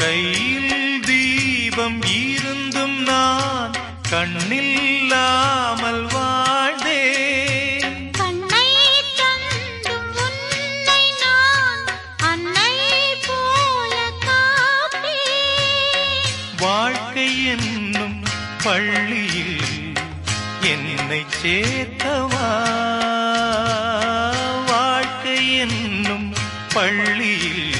கையில் தீபம் இருந்தும் நான் கண்ணில்லாமல் காப்பேன். வாழ்க்கை என்னும் பள்ளியில் என்னை சேர்த்தவா? வாழ்க்கை என்னும் பள்ளியில்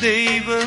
தெய்வம்